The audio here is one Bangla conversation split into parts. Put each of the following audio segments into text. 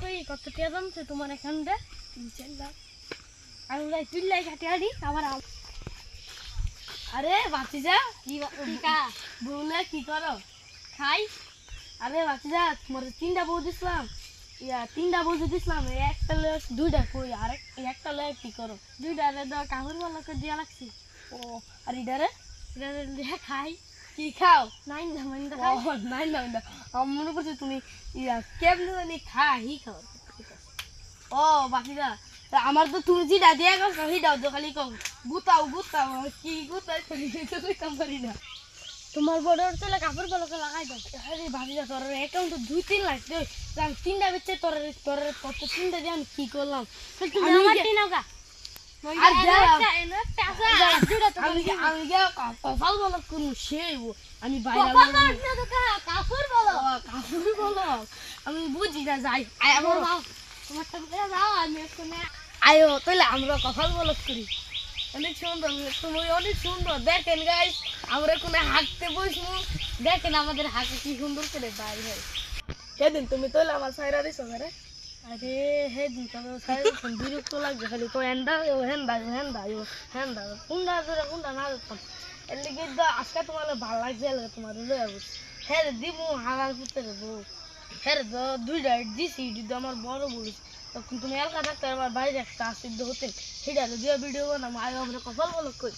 কই কত টিয়া জমছে তোমার চার লাখ আর ওরা তুললাই কাটে আনি আবার আম- আরে বাতিজা কি বউলে কি করো? খাই। আরে বাতিজা তোমার তিনটা বউ দিছিলাম। ইয়া তিনটা বউ দিছিলাম একটা লয়ে দুইটা কই আর একটা লয়ে কি করো? দুইটা রে কাপড় ভালো করে দিয়া লাগছি। ও আর ইডারে? খাই। কি খাও? নাই না মানে খাই। নাই না আমার তুমি ইয়া কেমনে জানি খাই খাও। ও বাকিরা তা আমার তো তুমি যেটা দিয়ে গেছো সেটাও তো খালি কম গুতাও গুতাও কি গুতাই তুমি কাম পারি না। তোমার বড় তেলে কাপড় বলো তো লাগাই দাও। আরে ভাবিরা তোর অ্যাকাউন্ট দুই তিন লাখ দে আমি তিনটা বেচে তোর তোর কত তিনটা দিয়ে আমি কি করলাম? তুমি আমার তিন আর কি- আয় আমার কপাল বলক করি অনেক সুন্দর তুমি অনেক সুন্দর দেখেন গাইস আমরা কোনো হাঁকতে বসবো দেখেন আমাদের হাঁকে কি সুন্দর করে বাইর হয় তুমি তাহলে আমার সাইরা ঘরে আরে, হে দিন তবে বিরক্ত লাগবে খালি। তো হেন্দা, ও হেন্দা ও হেন্দা ও হেন্দা কুন্ডা ধরে কুন্ডা না তো আজকে তোমার ভালো লাগছে লিগে তোমার লয়ে তো দুইটা দিছি দুটো আমার বড় বলিস তখন তুমি এলাকা থাকতে আমার বাইরে একটা আসিদ্ধ হতে। সেটা দিয়ে ভিডিও বানাবো আগে আমরা কপাল বলো কই।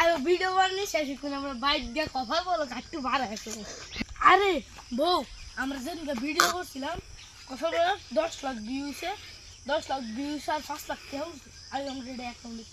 আরে ভিডিও বানানি শেষ করে আমরা বাইক দিয়ে কপাল বলো একটু আছে। আরে, বউ, আমরা যেদিনকে ভিডিও করছিলাম কথা বলো দশ লাখ ভিউসে দশ লাখ ভিউস আর পাঁচ লাখ কেউ আমি আমরা এটা অ্যাকাউন্টে